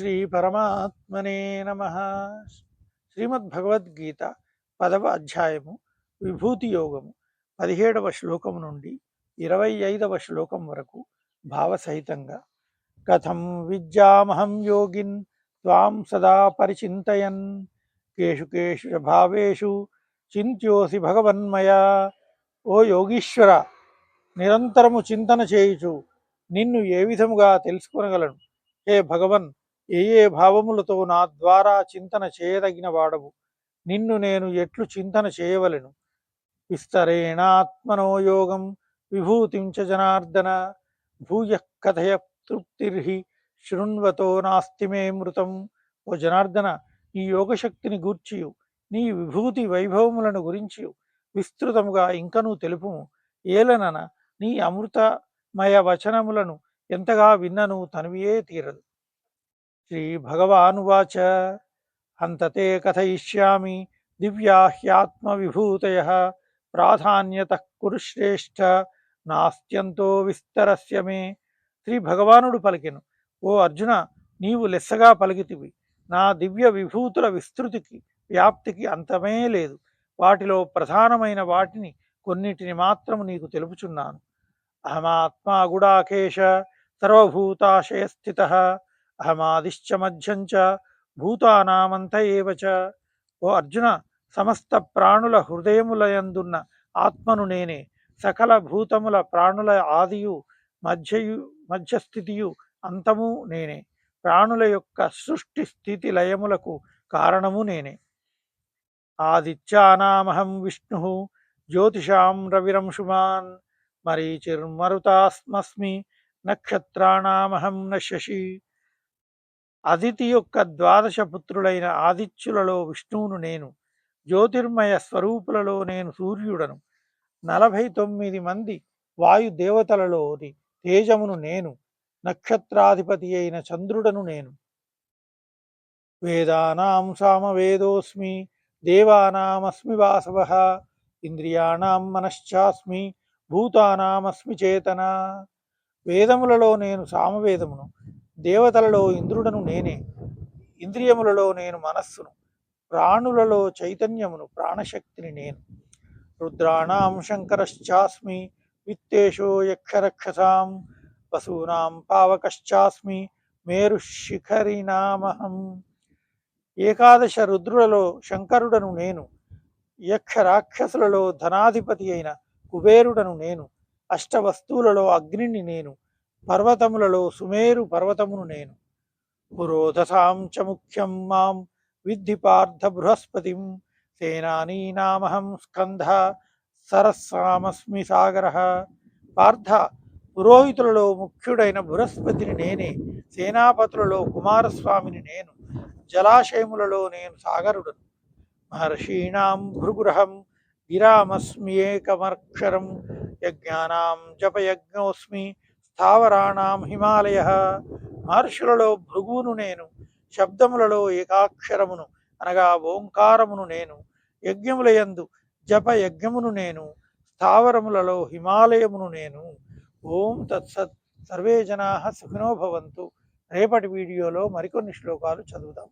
శ్రీ పరమాత్మనే నమ. శ్రీమద్భగవద్గీత పదవ అధ్యాయము విభూతి యోగము పదిహేడవ శ్లోకము నుండి ఇరవై ఐదవ శ్లోకం వరకు భావసహితంగా. కథం విద్యామహం యోగిన్ త్వాం సదా పరిచింతయన్. Cash cash భావేషు చింత్యోసి భగవన్మయా. ఓ యోగీశ్వర నిరంతరము చింతన చేయుచు నిన్ను ఏ విధముగా తెలుసుకొనగలను? హే భగవన్ ఏ ఏ భావములతో నా ద్వారా చింతన చేయదగిన వాడవు? నిన్ను నేను ఎట్లు చింతన చేయవలను? విస్తరేణాత్మనో యోగం విభూతించ జనార్దన భూయ కథయ తృప్తిర్హి శృణ్వతో నాస్తి మే మృతం. ఓ జనార్దన ఈ యోగశక్తిని గూర్చియు. నీ విభూతి వైభవములను గురించి విస్తృతముగా ఇంకనూ తెలుపుము. ఏలనన నీ అమృతమయ వచనములను ఎంతగా విన్నను తనివియే తీరదు. శ్రీ భగవానువాచ అంతతే కథయిష్యామి దివ్యా ప్రాధాన్యత కురుశ్రేష్ఠ నాస్త్యంతో విస్తరస్య మే శ్రీ భగవానుడు పలికెను। ఓ అర్జున నీవు లెస్సగా పలికితివి। నా దివ్య విభూతుల విస్తృతికి వ్యాప్తికి అంతమే లేదు. వాటిలో ప్రధానమైన వాటిని కొన్నిటిని మాత్రము నీకు తెలుపుచున్నాను. అహమాత్మా గుడాకేశ సర్వభూతాశయస్థిత। అహమాదిశ్చ మధ్యం చ భూతానామంత ఏవచ ఓ అర్జున సమస్త ప్రాణుల హృదయములయందున్న ఆత్మను నేనే సకల భూతముల ప్రాణుల ఆదియు మధ్యయు మధ్యస్థితియు అంతము నేనే ప్రాణుల యొక్క సృష్టి స్థితి లయములకు కారణము నేనే. ఆదిత్యానామహం విష్ణు జ్యోతిషాం రవిరంశుమాన్ మరీచిర్మరుతాస్మస్మి నక్షత్రాణామహం న శశి అదితి యొక్క ద్వాదశ పుత్రులైన ఆదిత్యులలో విష్ణువును నేను జ్యోతిర్మయ స్వరూపులలో నేను సూర్యుడను. నలభై తొమ్మిది మంది వాయుదేవతలలోని తేజమును నేను నక్షత్రాధిపతి అయిన చంద్రుడను నేను. వేదానాం సామవేదోస్మి దేవానామస్మి వాసవ ఇంద్రియాణం మనశ్చాస్మి భూతానామస్మి చేతన. వేదములలో నేను సామవేదమును దేవతలలో ఇంద్రుడను నేనే. ఇంద్రియములలో నేను మనస్సును. ప్రాణులలో చైతన్యమును ప్రాణశక్తిని నేను. రుద్రాణం శంకరశ్చాస్మి విత్తేషో యక్షరక్షసాం వసూనాం పావకశ్చాస్మి మేరు శిఖరినామహం ఏకాదశ రుద్రులలో శంకరుడను నేను. యక్ష రాక్షసులలో ధనాధిపతి అయిన కుబేరుడను నేను. అష్టవస్తువులలో అగ్నిని నేను. పర్వతములలో సుమేరు పర్వతమును నేను. పురోధసాం చ ముఖ్యం మాం విద్ధి పార్థ బృహస్పతిం. సేనానీనామహం స్కంధ సరస్సామస్మి సాగర. పార్థ పురోహితులలో ముఖ్యుడైన బృహస్పతిని నేనే సేనాపతులలో కుమారస్వామిని నేను జలాశయములలో నేను సాగరుడను. మహర్షీణాం భృగురహం గిరామస్మ్యేకమక్షరం యజ్ఞానాం జపయజ్ఞోస్మి స్థావరాణం హిమాలయ మహర్షులలో భృగువును నేను శబ్దములలో ఏకాక్షరమును అనగా ఓంకారమును నేను యజ్ఞములయందు జప యజ్ఞమును నేను స్థావరములలో హిమాలయమును నేను. ఓం తత్సత్. సర్వే జనా సుఖినో భవంతు. రేపటి వీడియోలో మరికొన్ని శ్లోకాలు చదువుదాం.